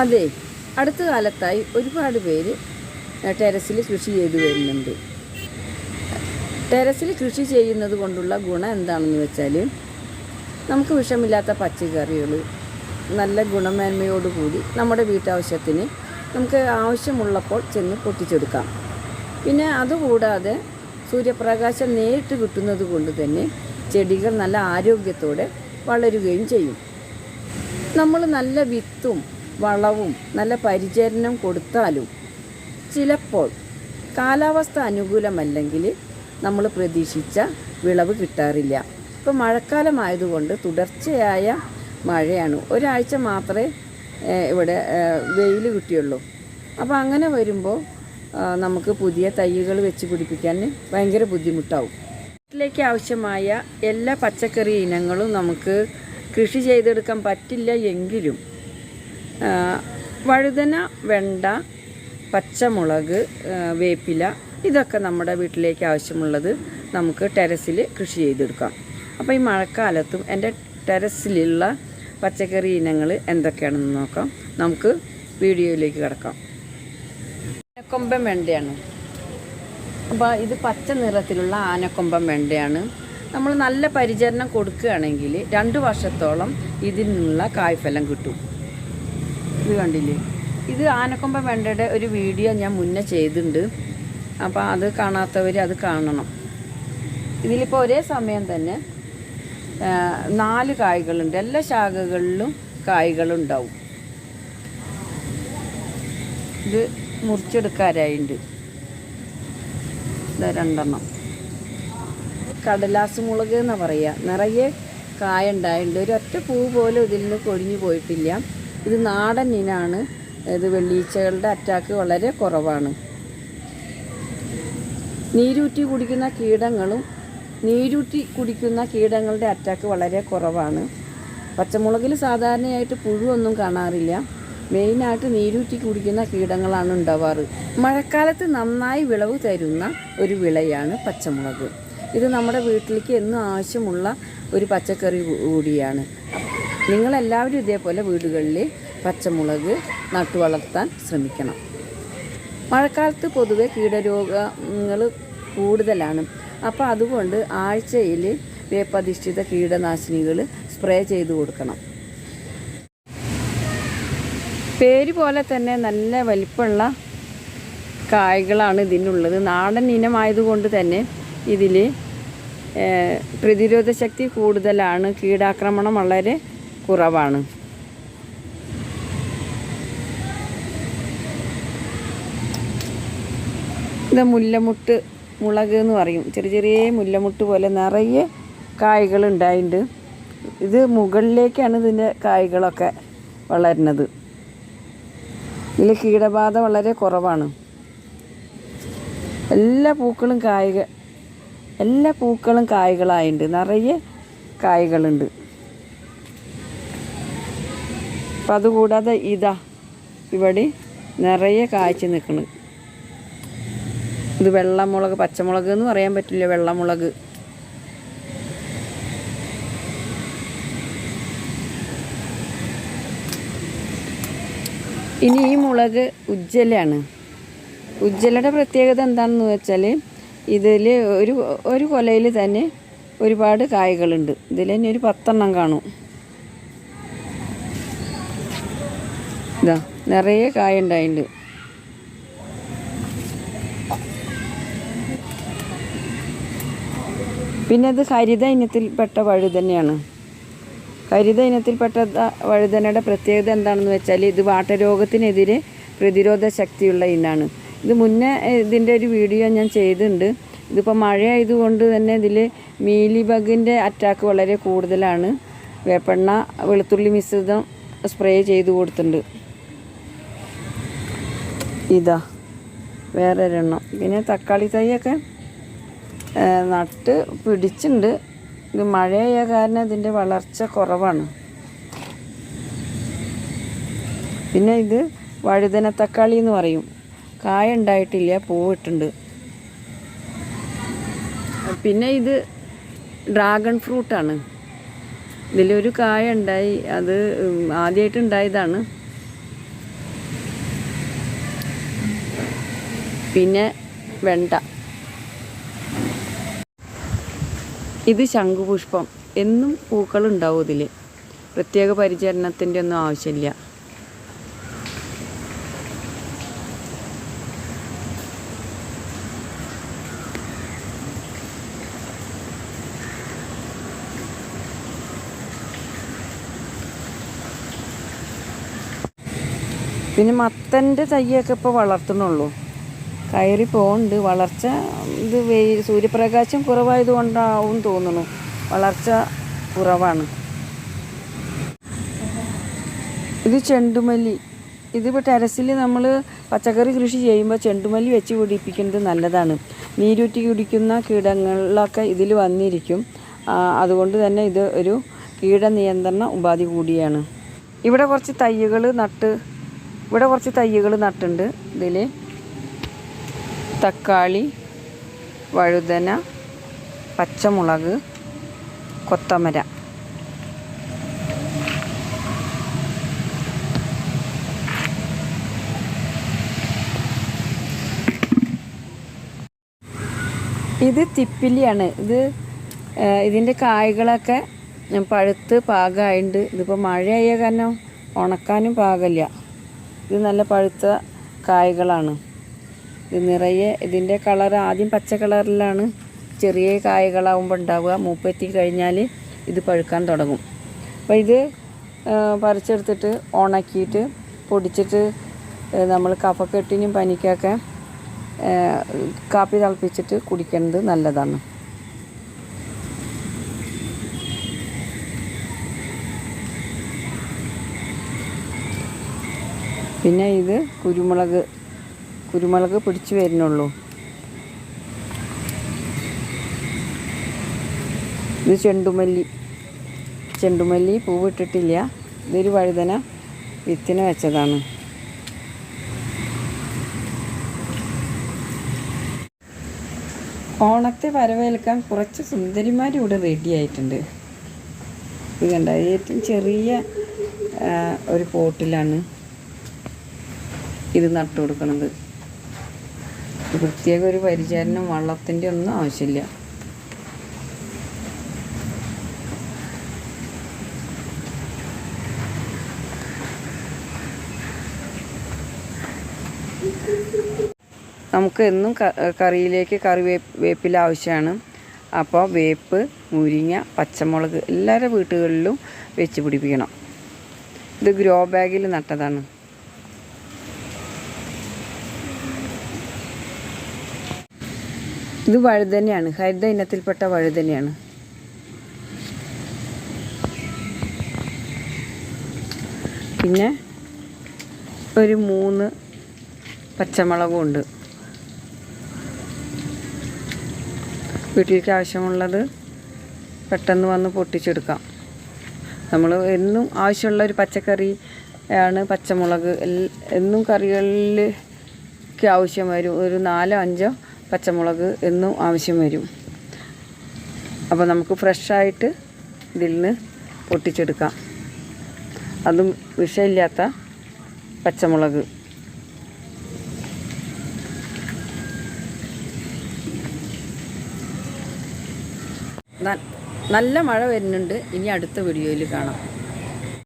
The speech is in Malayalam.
അതെ അടുത്ത കാലത്തായി ഒരുപാട് പേര് ടെറസിൽ കൃഷി ചെയ്തു വരുന്നുണ്ട്. ടെറസിൽ കൃഷി ചെയ്യുന്നത് കൊണ്ടുള്ള ഗുണം എന്താണെന്ന് വെച്ചാൽ നമുക്ക് വിഷമില്ലാത്ത പച്ചക്കറികൾ നല്ല ഗുണമേന്മയോടുകൂടി നമ്മുടെ വീട്ടാവശ്യത്തിന് നമുക്ക് ആവശ്യമുള്ളപ്പോൾ ചെന്ന് പൊട്ടിച്ചെടുക്കാം. പിന്നെ അതുകൂടാതെ സൂര്യപ്രകാശം നേരിട്ട് കിട്ടുന്നത് കൊണ്ട് തന്നെ ചെടികൾ നല്ല ആരോഗ്യത്തോടെ വളരുകയും ചെയ്യും. നമ്മൾ നല്ല വിത്തും വളവും നല്ല പരിചരണം കൊടുത്താലും ചിലപ്പോൾ കാലാവസ്ഥ അനുകൂലമല്ലെങ്കിൽ നമ്മൾ പ്രതീക്ഷിച്ച വിളവ് കിട്ടാറില്ല. ഇപ്പോൾ മഴക്കാലമായതുകൊണ്ട് തുടർച്ചയായ മഴയാണ്. ഒരാഴ്ച മാത്രമേ ഇവിടെ വെയിൽ കിട്ടിയുള്ളൂ. അപ്പോൾ അങ്ങനെ വരുമ്പോൾ നമുക്ക് പുതിയ തൈകൾ വെച്ച് പിടിപ്പിക്കാൻ ഭയങ്കര ബുദ്ധിമുട്ടാവും. വീട്ടിലേക്ക് ആവശ്യമായ എല്ലാ പച്ചക്കറി ഇനങ്ങളും നമുക്ക് കൃഷി ചെയ്തെടുക്കാൻ പറ്റില്ല എങ്കിലും വഴുതന വെണ്ട പച്ചമുളക് വേപ്പില ഇതൊക്കെ നമ്മുടെ വീട്ടിലേക്ക് ആവശ്യമുള്ളത് നമുക്ക് ടെറസിൽ കൃഷി ചെയ്തെടുക്കാം. അപ്പോൾ ഈ മഴക്കാലത്തും എന്റെ ടെറസിലുള്ള പച്ചക്കറി ഇനങ്ങൾ എന്തൊക്കെയാണെന്ന് നോക്കാം. നമുക്ക് വീഡിയോയിലേക്ക് കിടക്കാം. ആനക്കൊമ്പൻ വെണ്ടയാണ്. അപ്പോൾ ഇത് പച്ച നിറത്തിലുള്ള ആനക്കൊമ്പൻ വെണ്ടയാണ്. നമ്മൾ നല്ല പരിചരണം കൊടുക്കുകയാണെങ്കിൽ രണ്ട് വർഷത്തോളം ഇതിൽ നിന്നുള്ള കായ്ഫലം കിട്ടും. ഇത് കണ്ടില്ലേ? ഇത് ആനക്കൊമ്പൻ വെണ്ടയുടെ ഒരു വീഡിയോ ഞാൻ മുന്നേ ചെയ്തിട്ടുണ്ട്. അപ്പോൾ അത് കാണാത്തവർ അത് കാണണം. ഇതിലിപ്പോൾ ഒരേ സമയം തന്നെ നാല് കായ്കളുണ്ട്. എല്ലാ ശാഖകളിലും കായ്കളുണ്ടാവും. ഇത് മുറിച്ചെടുക്കാരായിട്ടുണ്ട് ഇതാ രണ്ടെണ്ണം. കടലാസ് മുളക് എന്നാ പറയുക നിറയെ കായ ഉണ്ടായിട്ടുണ്ട് ഒരൊറ്റ പൂ പോലും ഇതിൽ നിന്ന് കൊഴിഞ്ഞു പോയിട്ടില്ല. ഇത് നാടൻ ഇനാണ്. ഇത് വെള്ളീച്ചകളുടെ അറ്റാക്ക് വളരെ കുറവാണ്. നീരൂറ്റി കുടിക്കുന്ന കീടങ്ങളും നീരൂറ്റി കുടിക്കുന്ന കീടങ്ങളുടെ അറ്റാക്ക് വളരെ കുറവാണ്. പച്ചമുളകിൽ സാധാരണയായിട്ട് പുഴുവൊന്നും കാണാറില്ല. മെയിനായിട്ട് നീരൂറ്റി കുടിക്കുന്ന കീടങ്ങളാണ് ഉണ്ടാവാറ്. മഴക്കാലത്ത് നന്നായി വിളവ് തരുന്ന ഒരു വിളയാണ് പച്ചമുളക്. ഇത് നമ്മുടെ വീട്ടിലേക്ക് എന്നും ആവശ്യമുള്ള ഒരു പച്ചക്കറി കൂടിയാണ്. നിങ്ങളെല്ലാവരും ഇതേപോലെ വീടുകളിൽ പച്ചമുളക് നട്ടുവളർത്താൻ ശ്രമിക്കണം. മഴക്കാലത്ത് പൊതുവെ കീടരോഗങ്ങൾ കൂടുതലാണ്. അപ്പോൾ അതുകൊണ്ട് ആഴ്ചയിൽ വേപ്പധിഷ്ഠിത കീടനാശിനികൾ സ്പ്രേ ചെയ്ത് കൊടുക്കണം. പേര് പോലെ തന്നെ നല്ല വലിപ്പമുള്ള കായ്കളാണ് ഇതിനുള്ളത്. നാടൻ ഇനമായതുകൊണ്ട് തന്നെ ഇതിൽ പ്രതിരോധ ശക്തി കൂടുതലാണ്. കീടാക്രമണം വളരെ കുറവാണ്. ഇത് മുല്ലമുട്ട് മുളക് എന്ന് പറയും. ചെറിയ ചെറിയ മുല്ലമുട്ട് പോലെ നിറയെ കായ്കൾ ഉണ്ടായിട്ടുണ്ട് ഇത് മുകളിലേക്കാണ് ഇതിന്റെ കായ്കളൊക്കെ വളരുന്നത്. ഇതിൽ കീടബാധ വളരെ കുറവാണ്. എല്ലാ പൂക്കളും കായ്ക എല്ലാ പൂക്കളും കായ്കളായിട്ടുണ്ട് നിറയെ കായ്കളുണ്ട്. അപ്പം അതുകൂടാതെ ഇതാ ഇവിടെ നിറയെ കാച്ചി നിൽക്കുന്നു ഇത് വെള്ളമുളക് പച്ചമുളക് എന്ന് പറയാൻ പറ്റില്ല വെള്ളമുളക്. ഇനി ഈ മുളക് ഉജ്ജലാണ് ഉജ്ജലയുടെ പ്രത്യേകത എന്താണെന്ന് വെച്ചാൽ ഇതിൽ ഒരു ഒരു കൊലയിൽ തന്നെ ഒരുപാട് കായ്കളുണ്ട്. ഇതിൽ തന്നെ ഒരു പത്തെണ്ണം കാണും. ഇതാ നിറയെ കായ പിന്നെ അത് ഹരിത ഇനത്തിൽപ്പെട്ട വഴുതനയാണ്. ഹരിത ഇനത്തിൽപ്പെട്ട വഴുതനയുടെ പ്രത്യേകത എന്താണെന്ന് വെച്ചാൽ ഇത് വാട്ടരോഗത്തിനെതിരെ പ്രതിരോധ ശക്തിയുള്ള ഇനാണ്. ഇത് മുന്നേ ഇതിന്റെ ഒരു വീഡിയോ ഞാൻ ചെയ്തിട്ടുണ്ട് ഇതിപ്പോൾ മഴയായതുകൊണ്ട് തന്നെ ഇതിൽ മീലി ബഗിന്റെ അറ്റാക്ക് വളരെ കൂടുതലാണ്. വേപ്പെണ്ണ വെളുത്തുള്ളി മിശ്രിതം സ്പ്രേ ചെയ്ത് കൊടുത്തിട്ടുണ്ട് ഇതാ വേറെ ഒരെണ്ണം പിന്നെ തക്കാളി തൈയൊക്കെ നട്ട് പിടിച്ചിട്ടുണ്ട് ഇത് മഴയായ കാരണം ഇതിന്റെ വളർച്ച കുറവാണ്. പിന്നെ ഇത് വഴുതന തക്കാളി എന്ന് പറയും. കായ ഉണ്ടായിട്ടില്ല പൂവിട്ടുണ്ട്. പിന്നെ ഇത് ഡ്രാഗൺ ഫ്രൂട്ടാണ്. ഇതിലൊരു കായ ഉണ്ടായി അത് ആദ്യമായിട്ട് ഉണ്ടായതാണ്. പിന്നെ വെണ്ട. ഇത് ശംഖുപുഷ്പം. എന്നും പൂക്കളുണ്ടാവും ഇതിൽ പ്രത്യേക പരിചരണത്തിന്റെ ഒന്നും ആവശ്യമില്ല. പിന്നെ മത്തന്റെ തയ്യൊക്കെ ഇപ്പോൾ വളർത്തുന്നുള്ളൂ. കയറി പോകുന്നുണ്ട് വളർച്ച ഇത് വെയിൽ സൂര്യപ്രകാശം കുറവായത് കൊണ്ടാവും തോന്നുന്നു. വളർച്ച കുറവാണ്. ഇത് ചെണ്ടുമല്ലി. ഇതിപ്പോൾ ടെറസിൽ നമ്മൾ പച്ചക്കറി കൃഷി ചെയ്യുമ്പോൾ ചെണ്ടുമല്ലി വെച്ച് പിടിപ്പിക്കുന്നത് നല്ലതാണ്. നീരൂറ്റി കുടിക്കുന്ന കീടങ്ങളിലൊക്കെ ഇതിൽ വന്നിരിക്കും. അതുകൊണ്ട് തന്നെ ഇത് ഒരു കീടനിയന്ത്രണ ഉപാധി കൂടിയാണ്. ഇവിടെ കുറച്ച് തയ്യുകൾ നട്ട് ഇവിടെ കുറച്ച് തയ്യുകൾ നട്ടുണ്ട് ഇതിൽ തക്കാളി വഴുതന പച്ചമുളക് കൊത്തമര. ഇത് തിപ്പിലിയാണ്. ഇത് ഇതിന്റെ കായ്കളൊക്കെ പഴുത്ത് പാകമായിട്ടുണ്ട് ഇതിപ്പോൾ മഴയായ കാരണം ഉണക്കാനും പാകമില്ല ഇത് നല്ല പഴുത്ത കായകളാണ്. ഇത് നിറയെ ഇതിന്റെ കളർ ആദ്യം പച്ച കളറിലാണ് ചെറിയ കായകളാവുമ്പോൾ ഉണ്ടാവുക. മൂപ്പെത്തി കഴിഞ്ഞാൽ ഇത് പഴുക്കാൻ തുടങ്ങും. അപ്പോൾ ഇത് പറിച്ചെടുത്തിട്ട് ഉണക്കിയിട്ട് പൊടിച്ചിട്ട് നമ്മൾ കഫക്കെട്ടിനും പനിക്കൊക്കെ കാപ്പി തിളപ്പിച്ചിട്ട് കുടിക്കുന്നത് നല്ലതാണ്. പിന്നെ ഇത് കുരുമുളക് കുരുമുളക് പിടിച്ചു വരുന്നുള്ളൂ. ഇത് ചെണ്ടുമല്ലി ചെണ്ടുമല്ലി പൂവിട്ടിട്ടില്ല. ഇതൊരു വഴുതന വിത്തിന് വെച്ചതാണ്. ഓണത്തെ വരവേൽക്കാൻ കുറച്ച് സുന്ദരിമാർ ഇവിടെ റെഡിയായിട്ടുണ്ട് ഇത് കണ്ട ഏറ്റവും ചെറിയ ഒരു പോട്ടിലാണ്. ഇത് നട്ടു കൊടുക്കുന്നത് ഇത് പ്രത്യേക ഒരു പരിചരണം വള്ളത്തിന്റെ ഒന്നും ആവശ്യമില്ല. നമുക്ക് എന്നും കറിയിലേക്ക് കറി വേപ്പ് വേപ്പില ആവശ്യമാണ്. അപ്പോൾ വേപ്പ് മുരിങ്ങ പച്ചമുളക് എല്ലാവരുടെ വീട്ടുകളിലും വെച്ച് പിടിപ്പിക്കണം. ഇത് ഗ്രോ ബാഗിൽ നട്ടതാണ്. ഇത് വഴുതനയാണ്. ഹരിത ഇനത്തിൽപ്പെട്ട വഴുതനയാണ്. പിന്നെ ഒരു മൂന്ന് പച്ചമുളകും ഉണ്ട്. വീട്ടിലേക്ക് ആവശ്യമുള്ളത് പെട്ടെന്ന് വന്ന് പൊട്ടിച്ചെടുക്കാം. നമ്മൾ എന്നും ആവശ്യമുള്ള ഒരു പച്ചക്കറി ആണ് പച്ചമുളക്. എന്നും കറികളിലേക്ക് ആവശ്യം വരും. ഒരു നാലോ അഞ്ചോ പച്ചമുളക് എന്നും ആവശ്യം വരും. അപ്പോൾ നമുക്ക് ഫ്രഷായിട്ട് ഇതിൽ നിന്ന് പൊട്ടിച്ചെടുക്കാം. അതും വിഷമില്ലാത്ത പച്ചമുളക്. നല്ല മഴ വരുന്നുണ്ട്. ഇനി അടുത്ത വീഡിയോയിൽ കാണാം.